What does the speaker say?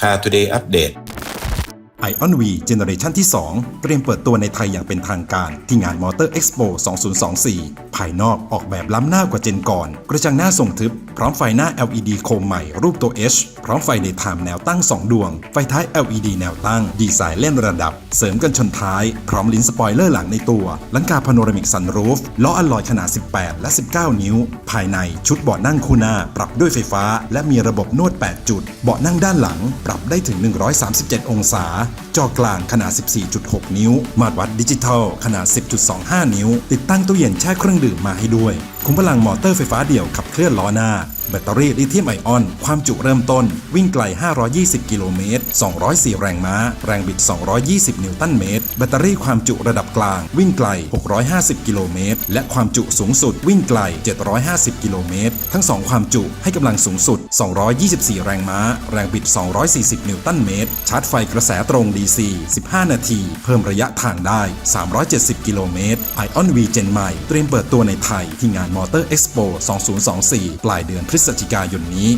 พา Today Update Ion V เจเนอเรชันที่ 2 เตรียมเปิดตัวในไทยอย่างเป็นทางการที่งานมอเตอร์เอ็กซ์โป2024 ภายนอกออกแบบล้ำหน้ากว่าเจนก่อน กระจังหน้าทรงทึบ พร้อมไฟหน้า LED โคมใหม่ รูปตัว H พร้อมไฟ Daytime แนวตั้ง 2 ดวง ไฟท้าย LED แนวตั้ง ดีไซน์เล่นระดับ เสริมกันชนท้าย พร้อมลิ้นสปอยเลอร์หลังในตัว หลังคาพาโนรามิกซันรูฟล้ออัลลอยขนาด 18 และ 19 นิ้ว ภายในชุดเบาะนั่งคู่หน้า ปรับด้วยไฟฟ้า และมีระบบนวด 8 จุด เบาะนั่งด้านหลัง ปรับได้ถึง 137 องศา จอกลางขนาด 14.6 นิ้ว มาตรวัดดิจิทัลขนาด 10.25 นิ้ว ติดตั้งตู้เย็นแช่เครื่องดื่มมาให้ด้วยคุมพลังมอเตอร์ไฟฟ้าเดี่ยวขับเคลื่อนล้อหน้า แบตเตอรี่ลิเธียมไอออน ความจุเริ่มต้น วิ่งไกล 520 กิโลเมตร 204 แรงม้า แรงบิด 220 นิวตันเมตร แบตเตอรี่ความจุระดับกลาง วิ่งไกล 650 กิโลเมตร และความจุสูงสุด วิ่งไกล 750 กิโลเมตร ทั้ง 2 ความจุให้กำลังสูงสุด 224 แรงม้า แรงบิด 240 นิวตันเมตร ชาร์จไฟกระแสตรง DC 15 นาที เพิ่มระยะทางได้ 370 กิโลเมตร Ion V Gen ใหม่ เตรียมเปิดตัวในไทยที่งานมอเตอร์เอ็กซ์โป 2024 ปลายเดือนพฤศจิกายนนี้